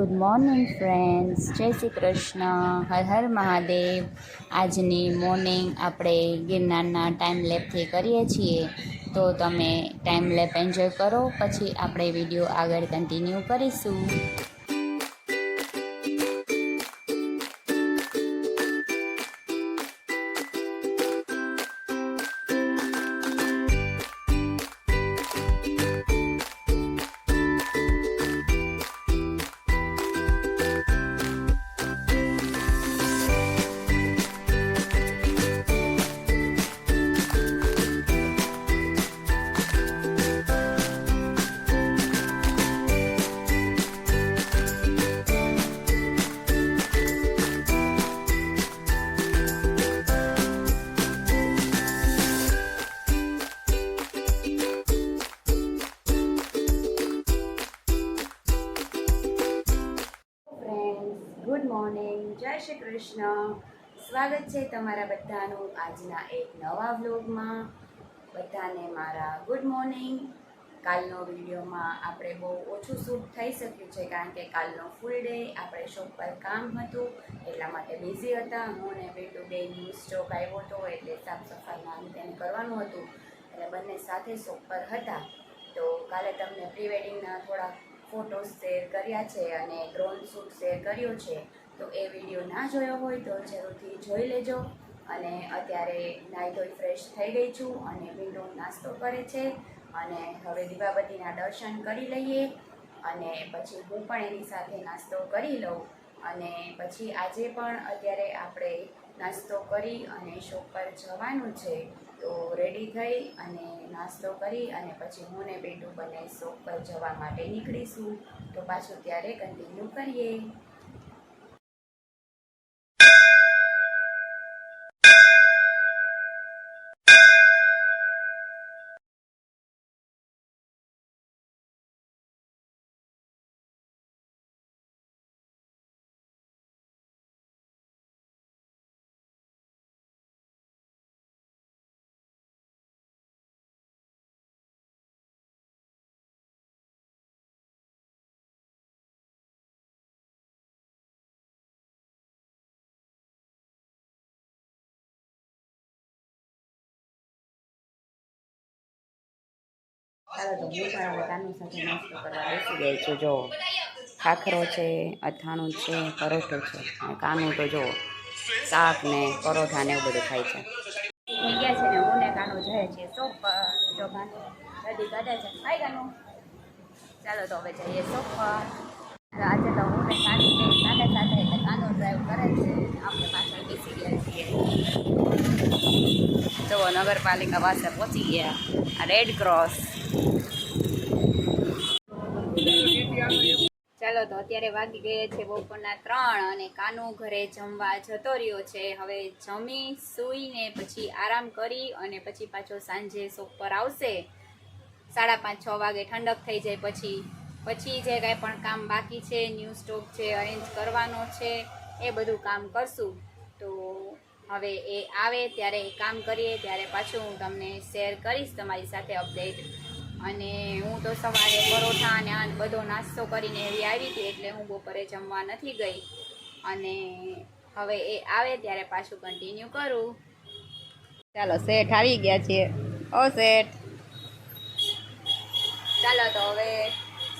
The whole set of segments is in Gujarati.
ગુડ મોર્નિંગ ફ્રેન્ડ્સ જય શ્રી કૃષ્ણ. હર હર મહાદેવ. આજની મોર્નિંગ આપણે ગિરનારના ટાઈમ લેપથી કરીએ છીએ. તો તમે ટાઈમ લેપ એન્જોય કરો. પછી આપણે વીડિયો આગળ કન્ટિન્યુ કરીશું. શ્રી કૃષ્ણ. સ્વાગત છે તમારા બધાનું આજના એક નવા વ્લોગમાં. બધાને મારા ગુડ મોર્નિંગ. કાલનો વિડીયોમાં આપણે બહુ ઓછું શૂટ થઈ શક્યું છે કારણ કે કાલનો ફૂલ ડે આપણે શોપ પર કામ હતું. એટલા માટે બિઝી હતા. હું ને બેટુ બે ન્યૂઝ સ્ટોક આવ્યો હતો એટલે સાફ સફાઈમાં તેને કરવાનું હતું. એટલે બંને સાથે શોપ પર હતા. તો કાલે તમને પ્રી વેડિંગના થોડા ફોટોસ શેર કર્યા છે અને ડ્રોન શૂટ શેર કર્યો છે. તો એ વીડિયો ના જોયો હોય તો જરૂરથી જોઈ લેજો. અને અત્યારે નાહી ધોઈ ફ્રેશ થઈ ગઈ છું અને વિન્ડો નાસ્તો કરે છે. અને હવે દીપાવતીના દર્શન કરી લઈએ. અને પછી હું પણ એની સાથે નાસ્તો કરી લઉં. અને પછી આજે પણ અત્યારે આપણે નાસ્તો કરી અને શોપ પર જવાનું છે. તો રેડી થઈ અને નાસ્તો કરી અને પછી હું ને બેટું બંને શોપ પર જવા માટે નીકળીશું. તો પાછું ત્યારે કન્ટિન્યુ કરીએ. ચાલો તો હું પણ કાનુ સાથે નાસ્તો કરવા ગઈ છું. જો, ખાખરો છે, અથાણું છે, પરોઠો છે, અને કાનું તો જો, શાક ને પરોઠા ને એવું બધું ખાય છે. ગયા છે ને, હું કાનું જાય છે શોપ જો કાનું ગાડી કાઢે છે. હાય કાનું. ચાલો તો હવે જઈએ શોપ આજે તો હું ને કાનું સાથે સાથે કાનું ડ્રાઈવ કરે છે. છીએ નગરપાલિકા પાસે પહોંચી ગયા. રેડ ક્રોસ ચાલો તો અત્યારે વાગી ગયા છે બપોરના ત્રણ અને કાનુ ઘરે જમવા જતો રહ્યો છે. હવે જમી, સૂઈને પછી આરામ કરી અને પછી પાછો સાંજે શોપ પર આવશે. સાડા પાંચ, છ વાગે ઠંડક થઈ જાય પછી. પછી જે કાંઈ પણ કામ બાકી છે ન્યૂ સ્ટોક છે અરેન્જ કરવાનો છે, એ બધું કામ કરશું. તો હવે એ આવે ત્યારે એ કામ કરીએ, ત્યારે પાછું હું તમને શેર કરીશ તમારી સાથે અપડેટ અને હું તો સવારે પરોઠા અને આ બધો નાસ્તો કરીને એવી આવી હતી એટલે હું બપોરે જમવા નથી ગઈ. અને હવે એ આવે ત્યારે પાછું કન્ટિન્યુ કરું. ચાલો, શેઠ આવી ગયા છીએ ઓ શેઠ. ચાલો, તો હવે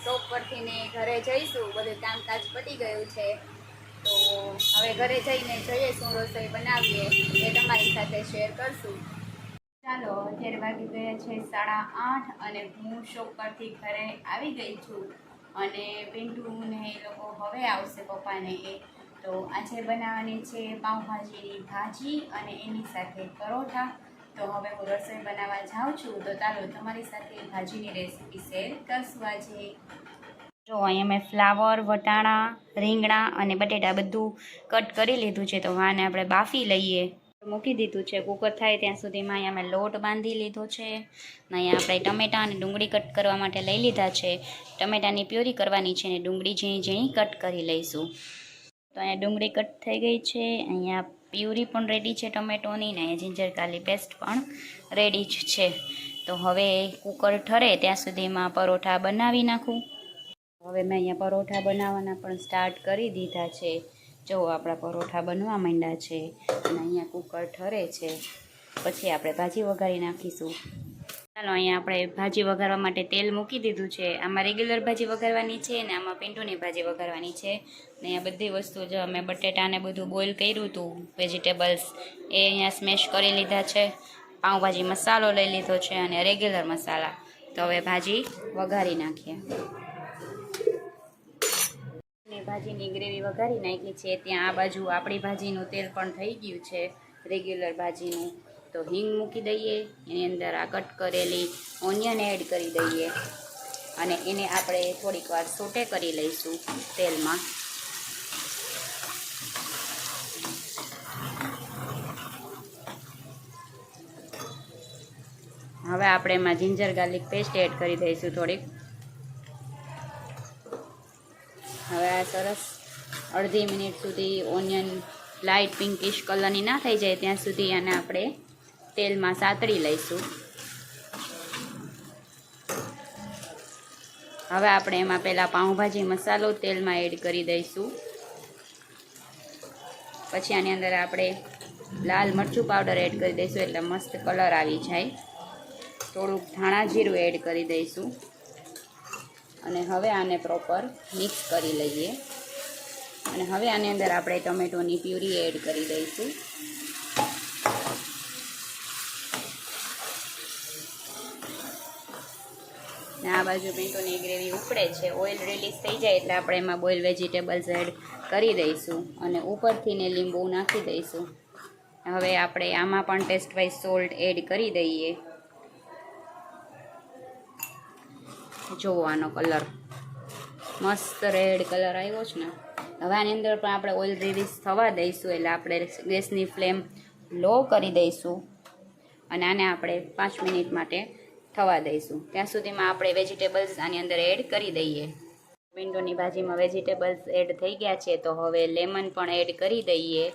શોપ પરથી ને ઘરે જઈશું. બધું કામકાજ પતી ગયું છે. તો હવે ઘરે જઈને જોઈએ શું રસોઈ બનાવીએ એ તમારી સાથે શેર કરશું. ચાલો, અત્યારે વાગી ગયા છે સાડા આઠ અને હું શોપ પરથી ઘરે આવી ગઈ છું અને પિન્ટુ એ લોકો હવે આવશે પપ્પાને એ. તો આજે બનાવવાની છે પાઉંભાજીની ભાજી અને એની સાથે પરોઠા. તો હવે હું રસોઈ બનાવવા જાઉં છું. તો ચાલો, તમારી સાથે ભાજીની રેસીપી શેર કરશું આજે. જો અહીંયા મેં ફ્લાવર, વટાણા, રીંગણા અને બટેટા બધું કટ કરી લીધું છે, તો વાને આપણે બાફી લઈએ. મૂકી દીધું છે, કુકર થાય ત્યાં સુધીમાં અહીંયા મેં લોટ બાંધી લીધો છે. અહીંયા આપણે ટમેટાં અને ડુંગળી કટ કરવા માટે લઈ લીધા છે. ટમેટાની પ્યોરી કરવાની છે ને ડુંગળી ઝીણી ઝીણી કટ કરી લઈશું. તો અહીંયા ડુંગળી કટ થઈ ગઈ છે, અહીંયા પ્યુરી પણ રેડી છે ટમેટોની ને જિંજર કાલી પેસ્ટ પણ રેડી જ છે. તો હવે કુકર ઠરે ત્યાં સુધીમાં પરોઠા બનાવી નાખું. હવે મેં અહીંયા પરોઠા બનાવવાના પણ સ્ટાર્ટ કરી દીધા છે. જો આપણા પરોઠા બનવા માંડ્યા છે અને અહીંયા કુકર ઠરે છે. પછી આપણે ભાજી વઘારી નાખીશું. ચાલો અહીંયા આપણે ભાજી વઘારવા માટે તેલ મૂકી દીધું છે. આમાં રેગ્યુલર ભાજી વઘારવાની છે ને આમાં પિંટુની ભાજી વઘારવાની છે. ને અહીંયા બધી વસ્તુ જો અમે બટેટાને બધું બોઇલ કર્યું હતું વેજીટેબલ્સ એ અહીંયા સ્મેશ કરી લીધા છે. પાઉંભાજી મસાલો લઈ લીધો છે અને રેગ્યુલર મસાલા. તો હવે ભાજી વઘારી નાખીએ. ને ભાજીની ગ્રેવી વઘારી નાખી છે. ત્યાં આ બાજુ આપણી ભાજીનું તેલ પણ થઈ ગયું છે, રેગ્યુલર ભાજીનું. તો હિંગ મૂકી દઈએ, એની અંદર આ કટ કરેલી ઓનિયન એડ કરી દઈએ. અને એને આપણે થોડીક વાર સોટે કરી લઈશું તેલમાં. હવે આપણે એમાં જિંજર ગાર્લિક પેસ્ટ એડ કરી દઈશું થોડીક. હવે આ સરસ. અડધી મિનિટ સુધી ઓનિયન લાઇટ પિંકિશ કલરની ના થઈ જાય ત્યાં સુધી આને આપણે તેલમાં સાતળી લઈશું. હવે આપણે એમાં પહેલાં પાઉંભાજી મસાલો તેલમાં એડ કરી દઈશું. પછી આની અંદર આપણે લાલ મરચું પાવડર એડ કરી દઈશું, એટલે મસ્ત કલર આવી જાય. થોડુંક ધાણા જીરું એડ કરી દઈશું. અને હવે આને પ્રોપર મિક્સ કરી લઈએ. અને હવે આની અંદર આપણે ટમેટોની પ્યુરી એડ કરી દઈશું. આ બાજુ પિંટોની ગ્રેવી ઉકળે છે. ઓઇલ રિલીઝ થઈ જાય એટલે આપણે એમાં બોઇલ વેજીટેબલ્સ એડ કરી દઈશું. અને ઉપરથી ને લીંબુ નાખી દઈશું. હવે આપણે આમાં પણ ટેસ્ટ વાઇઝ સોલ્ટ એડ કરી દઈએ. જોવો આનો કલર મસ્ત રેડ કલર આવ્યો છે ને. હવે આની અંદર પણ આપણે ઓઇલ રિલીઝ થવા દઈશું, એટલે આપણે ગેસની ફ્લેમ લો કરી દઈશું. અને આને આપણે પાંચ મિનિટ માટે થવા દઈશું. ત્યાં સુધીમાં આપણે વેજીટેબલ્સ આની અંદર એડ કરી દઈએ. વિન્ડોની ભાજીમાં વેજીટેબલ્સ એડ થઈ ગયા છે, તો હવે લેમન પણ એડ કરી દઈએ.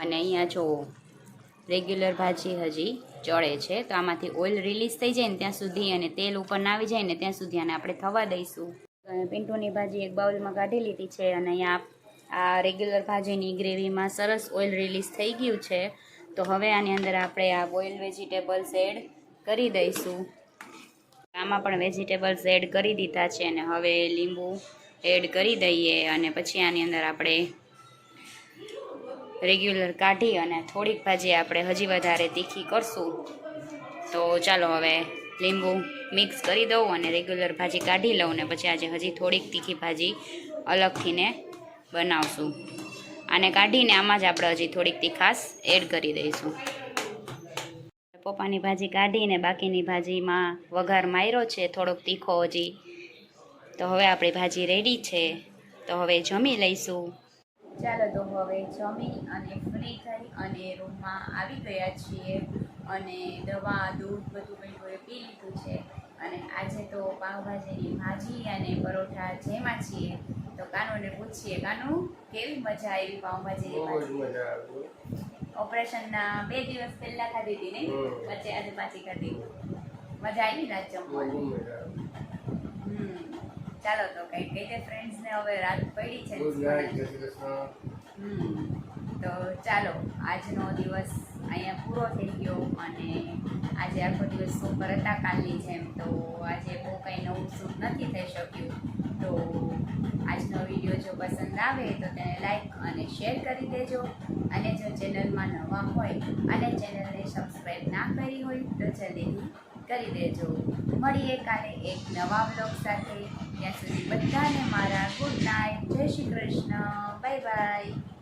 અને અહીંયા જુઓ રેગ્યુલર ભાજી હજી ચડે છે. તો આમાંથી ઓઇલ રિલીઝ થઈ જાય ને ત્યાં સુધી અને તેલ ઉપર આવી જાય ને ત્યાં સુધી આને આપણે થવા દઈશું. પિન્ટુની ભાજી એક બાઉલમાં કાઢી લીધી છે અને અહીંયા આ રેગ્યુલર ભાજીની ગ્રેવીમાં સરસ ઓઇલ રિલીઝ થઈ ગયું છે. તો હવે આની અંદર આપણે આ બોઇલ વેજીટેબલ્સ એડ કરી દઈશું. આમાં પણ વેજીટેબલ્સ એડ કરી દીધા છે અને હવે લીંબુ એડ કરી દઈએ અને પછી આની અંદર આપણે રેગ્યુલર કાઢી અને થોડીક ભાજી આપણે હજી વધારે તીખી કરશું. તો ચાલો હવે લીંબુ મિક્સ કરી દઉં અને રેગ્યુલર ભાજી કાઢી લઉં ને પછી આજે હજી થોડીક તીખી ભાજી અલગથીને બનાવશું. આને કાઢીને આમાં જ આપણે હજી થોડીક તીખાસ એડ કરી દઈશું. પપ્પાની ભાજી કાઢીને બાકીની ભાજીમાં વઘાર માર્યો છે, થોડોક તીખો હજી. તો હવે આપણી ભાજી રેડી છે. તો હવે જમી લઈશું. ચાલો તો હવે જમી અને ફ્રી થઈ અને રૂમમાં આવી ગયા છીએ. અને દવા દૂધ બધું કંઈ પી લીધું છે. અને આજે તો પાઉભાજીની ભાજી અને પરોઠા જેમાં છીએ. તો કાનુને પૂછીએ કાનુ કેવી મજા આવી પાવભાજીની બહુ જ ભાજી મજા આવી. ઓપરેશનના બે દિવસ પહેલા ખાધી હતી ને? વચ્ચે આજે પાછી ખાધી. મજા આવી ને આજ જમવાની. ચાલો તો કઈ કહી દે ફ્રેન્ડ્સને હવે રાત પડી છે. તો ચાલો આજનો દિવસ અહીંયા પૂરો થઈ ગયો અને આજે આખો દિવસ સુપર હતા કાલની જેમ તો આજે બહુ કંઈ નવું શૂટ નથી થઈ શક્યું. તો આજનો વીડિયો જો પસંદ આવે તો તેને લાઈક અને શેર કરી દેજો. અને જો ચેનલમાં નવા હોય અને ચેનલને સબસ્ક્રાઈબ ના કરી હોય તો જલ્દીથી કરી દેજો. મળીએ કાલે એક નવા બ્લોગ સાથે. ત્યાં સુધી બધાને મારા ગુડ નાઇટ. જય શ્રી કૃષ્ણ. Bye bye.